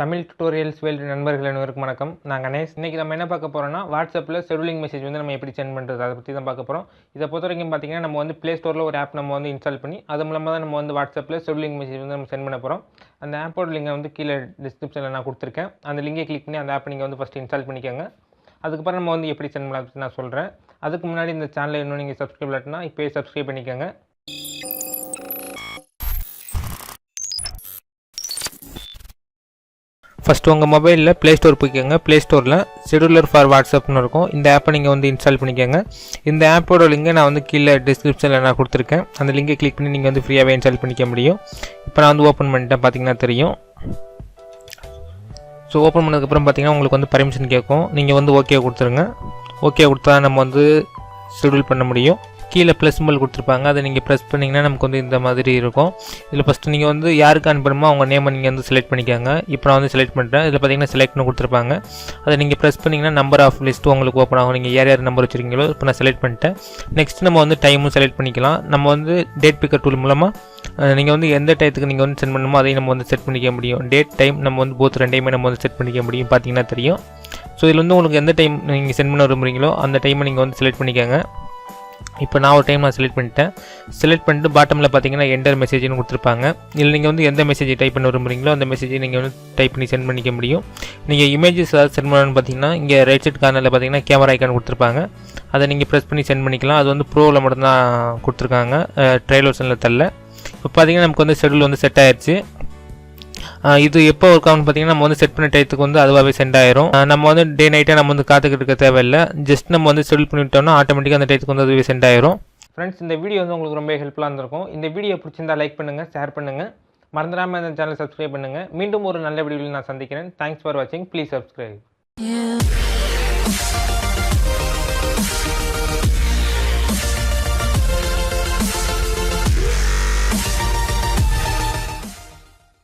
Tamil tutorials world நண்பர்கள் அனைவருக்கும் வணக்கம். நான் கணேஷ். இன்றைக்கி நம்ம என்ன பார்க்க போகிறோம்னா வாட்ஸ்அப்பில் ஷெடியூலிங் மெசேஜ் வந்து நம்ம எப்படி சென்ட் பண்ணுறது அதை பற்றி தான் பார்க்க போகிறோம் இதை பொறுத்த வரைக்கும் பார்த்தீங்கன்னா நம்ம வந்து ப்ளே ஸ்டோரில் ஒரு ஆப் நம்ம வந்து இன்ஸ்டால் பண்ணி அது மூலமாக தான் நம்ம வந்து வாட்ஸ்அப்பில் ஷெடியூலிங் மெசேஜ் வந்து நம்ம சென்ட் பண்ண போகிறோம் அந்த ஆப்போட லிங்கை வந்து கீழே டிஸ்கிரிப்ஷனில் நான் கொடுத்துருக்கேன். அந்த லிங்கை கிளிக் பண்ணி அந்த ஆப் நீங்கள் வந்து ஃபஸ்ட்டு இன்ஸ்டால் பண்ணிக்கோங்க. அதுக்கப்புறம் நம்ம வந்து எப்படி சென்ட் பண்ணலாம் அப்படின்னு நான் சொல்கிறேன் அதுக்கு முன்னாடி இந்த சேனலை இன்னும் நீங்கள் சப்ஸ்கிரைப் இல்லாட்டினா இப்போயே சப்ஸ்கிரைப் பண்ணிக்கோங்க. ஃபஸ்ட்டு உங்கள் மொபைலில் ப்ளே ஸ்டோர் போய்க்கோங்க. ப்ளே ஸ்டோரில் ஷெடியூலர் ஃபார் வாட்ஸ்அப்னு இருக்கும். இந்த ஆப்பை நீங்கள் வந்து இன்ஸ்டால் பண்ணிக்கோங்க. இந்த ஆப்போட லிங்கை நான் வந்து கீழே டிஸ்கிரிப்ஷனில் நான் கொடுத்துருக்கேன். அந்த லிங்கை கிளிக் பண்ணி நீங்கள் வந்து ஃப்ரீயாகவே இன்ஸ்டால் பண்ணிக்க முடியும். இப்போ நான் வந்து ஓப்பன் பண்ணிட்டேன். பார்த்தீங்கன்னா தெரியும். ஸோ ஓப்பன் பண்ணதுக்கப்புறம் பார்த்தீங்கன்னா உங்களுக்கு வந்து பர்மிஷன் கேட்கும். நீங்கள் வந்து ஓகே கொடுத்துருங்க. ஓகே கொடுத்தா நம்ம வந்து ஷெடியூல் பண்ண முடியும். கீழே ப்ளஸ் சிம்பிள் கொடுத்துருப்பாங்க. அதை நீங்கள் ப்ரெஸ் பண்ணிங்கன்னா நமக்கு வந்து இந்த மாதிரி இருக்கும். இதில் ஃபஸ்ட்டு நீங்கள் வந்து யாருக்கு அனுப்பணுமோ அவங்க நேமை நீங்கள் வந்து செலக்ட் பண்ணிக்காங்க. இப்போ நான் வந்து செலக்ட் பண்ணுறேன் இதில் பார்த்தீங்கன்னா செலக்ட்னு கொடுத்துருப்பாங்க. அதை நீங்கள் ப்ரெஸ் பண்ணிங்கன்னா நம்பர் ஆஃப் லிஸ்ட்டு உங்களுக்கு ஓப்பன் ஆகும். நீங்கள் யார் யார் நம்பர் வச்சுருக்கீங்களோ இப்போ நான் செலக்ட் பண்ணிட்டேன். நெக்ஸ்ட் நம்ம வந்து டைமும் செலக்ட் பண்ணிக்கலாம். நம்ம வந்து டேட் பிக்கர் டூல் மூலமாக நீங்கள் வந்து எந்த டயத்துக்கு நீங்கள் வந்து சென்ட் பண்ணணுமோ அதையும் நம்ம வந்து செட் பண்ணிக்க முடியும். டேட் டைம் நம்ம வந்து போத் ரெண்டையுமே நம்ம வந்து செட் பண்ணிக்க முடியும். பார்த்தீங்கன்னா தெரியும். ஸோ இதில் வந்து உங்களுக்கு எந்த டைம் நீங்கள் சென்ட் பண்ண விரும்புகிறீங்களோ அந்த டைமை நீங்கள் வந்து செலக்ட் பண்ணிக்கோங்க. இப்போ நான் ஒரு டைம் நான் செலக்ட் பண்ணிட்டேன். செலக்ட் பண்ணிட்டு பாட்டமில் பார்த்தீங்கன்னா என்டர் மெசேஜ்னு கொடுத்துருப்பாங்க. இல்லை நீங்கள் வந்து எந்த மெசேஜ் டைப் பண்ண விரும்புறீங்களோ அந்த மெசேஜை நீங்கள் வந்து டைப் பண்ணி சென்ட் பண்ணிக்க முடியும். நீங்கள் இமேஜஸ் ஏதாவது சென்ட் பண்ணணும்னு பார்த்தீங்கன்னா இங்கே ரைட் சைட் கார்னரில் பார்த்தீங்கன்னா கேமரா ஐக்கான் கொடுத்துருப்பாங்க. அதை நீங்கள் ப்ரெஸ் பண்ணி சென்ட் பண்ணிக்கலாம். அது வந்து ப்ரோவில் மட்டும்தான் கொடுத்துருக்காங்க. ட்ரையல் வெர்ஷனில் தரல இப்போ பார்த்தீங்கன்னா நமக்கு வந்து ஷெடியூல் வந்து செட் ஆயிடுச்சு இது எப்போ ஒர்க் ஆகும்னு பார்த்தீங்கன்னா நம்ம வந்து செட் பண்ண டயத்துக்கு வந்து அதுவாகவே சென்ட் ஆயிரும். நம்ம வந்து டே நைட்டாக நம்ம வந்து காத்துக்கிட்டு இருக்க தேவையில்லை. ஜஸ்ட் நம்ம வந்து ஷெடியூல் பண்ணிவிட்டோம்னா ஆட்டோமேட்டிக்காக அந்த டயத்துக்கு வந்து அதுவே சென்ட் ஆயிரும். ஃப்ரெண்ட்ஸ் இந்த வீடியோ வந்து உங்களுக்கு ரொம்ப ஹெல்ப்ஃபுல்லாக இருந்திருக்கும். இந்த வீடியோ பிடிச்சிருந்தா லைக் பண்ணுங்கள் ஷேர் பண்ணுங்கள் மறந்துடாமல் இந்த சேனல் சப்ஸ்கிரைப் பண்ணுங்கள் மீண்டும் ஒரு நல்ல வீடியோவில் நான் சந்திக்கிறேன். தேங்க்ஸ் ஃபார் வாட்சிங் ப்ளீஸ் சப்ஸ்கிரைப் Yeah.